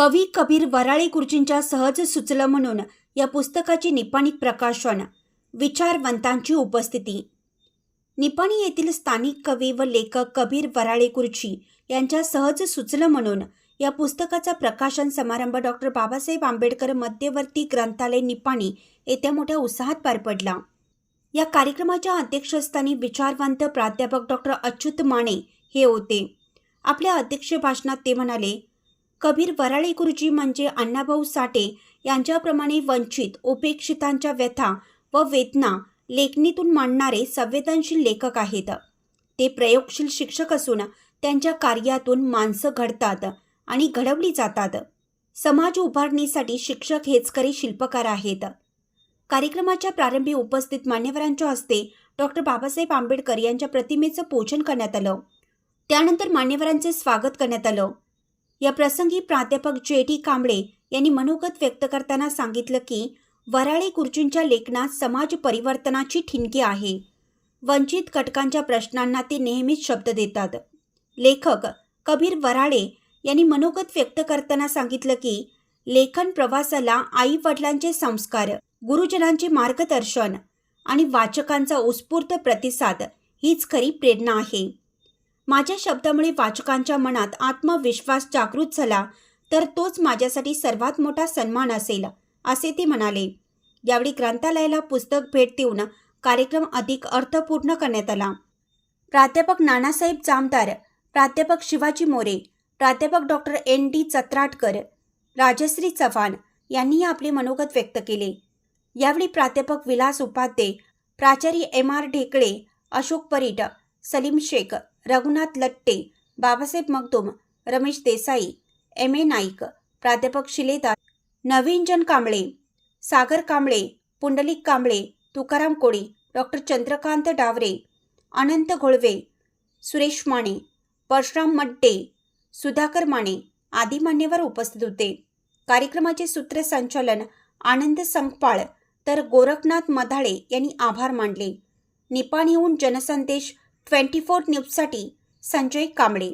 कवी कबीर वराळे गुरुजींच्या सहज सुचलं म्हणून या पुस्तकाचे निपाणीत प्रकाशन विचारवंतांची उपस्थिती. निपाणी येथील स्थानिक कवी व लेखक कबीर वराळे गुरुजी यांच्या सहज सुचलं म्हणून या पुस्तकाचा प्रकाशन समारंभ डॉक्टर बाबासाहेब आंबेडकर मध्यवर्ती ग्रंथालय निपाणी येत्या मोठ्या उत्साहात पार पडला. या कार्यक्रमाच्या अध्यक्षस्थानी विचारवंत प्राध्यापक डॉक्टर अच्युत माने हे होते. आपल्या अध्यक्ष भाषणात ते म्हणाले कबीर वराळे गुरुजी म्हणजे अण्णाभाऊ साठे यांच्याप्रमाणे वंचित उपेक्षितांच्या व्यथा व वेदना लेखणीतून मांडणारे संवेदनशील लेखक आहेत. ते प्रयोगशील शिक्षक असून त्यांच्या कार्यातून माणसं घडतात आणि घडवली जातात. समाज उभारणीसाठी शिक्षक हेच खरे शिल्पकार आहेत. कार्यक्रमाच्या प्रारंभी उपस्थित मान्यवरांच्या हस्ते डॉक्टर बाबासाहेब आंबेडकर यांच्या प्रतिमेचं पूजन करण्यात आलं. त्यानंतर मान्यवरांचे स्वागत करण्यात आलं. या प्रसंगी प्राध्यापक जे. टी. कांबळे यांनी मनोगत व्यक्त करताना सांगितलं की वराळे गुरुजींच्या लेखनात समाज परिवर्तनाची ठिणगी आहे. वंचित घटकांच्या प्रश्नांना ते नेहमीच शब्द देतात. लेखक कबीर वराळे यांनी मनोगत व्यक्त करताना सांगितलं की लेखन प्रवासाला आई वडिलांचे संस्कार गुरुजनांचे मार्गदर्शन आणि वाचकांचा उत्स्फूर्त प्रतिसाद हीच खरी प्रेरणा आहे. माझ्या शब्दामुळे वाचकांच्या मनात आत्मविश्वास जागृत झाला तर तोच माझ्यासाठी सर्वात मोठा सन्मान असेल असे ते म्हणाले. यावेळी ग्रंथालयाला पुस्तक भेट देऊन कार्यक्रम अधिक अर्थपूर्ण करण्यात आला. प्राध्यापक नानासाहेब जामदार प्राध्यापक शिवाजी मोरे प्राध्यापक doctor N. D. Chatratkar Rajashri Chavan यांनी आपले मनोगत व्यक्त केले. यावेळी प्राध्यापक विलास उपाध्ये प्राचार्य M. R. Dhekale Ashok Parit Salim Shaikh Raghunath Latte Babasaheb Magdum Ramesh Desai M A Naik प्राध्यापक शिलेदार नवीनजन कांबळे सागर कांबळे पुंडलिक कांबळे तुकाराम कोळी डॉक्टर चंद्रकांत डावरे अनंत घोळवे सुरेश माने परशुराम मड्डे सुधाकर माने आदी मान्यवर उपस्थित होते. कार्यक्रमाचे सूत्रसंचालन आनंद संकपाळ तर गोरखनाथ मधाळे यांनी आभार मानले. निपाणीहून जनसंदेश ट्वेंटी फोर न्यूजसाठी संजय कांबळे.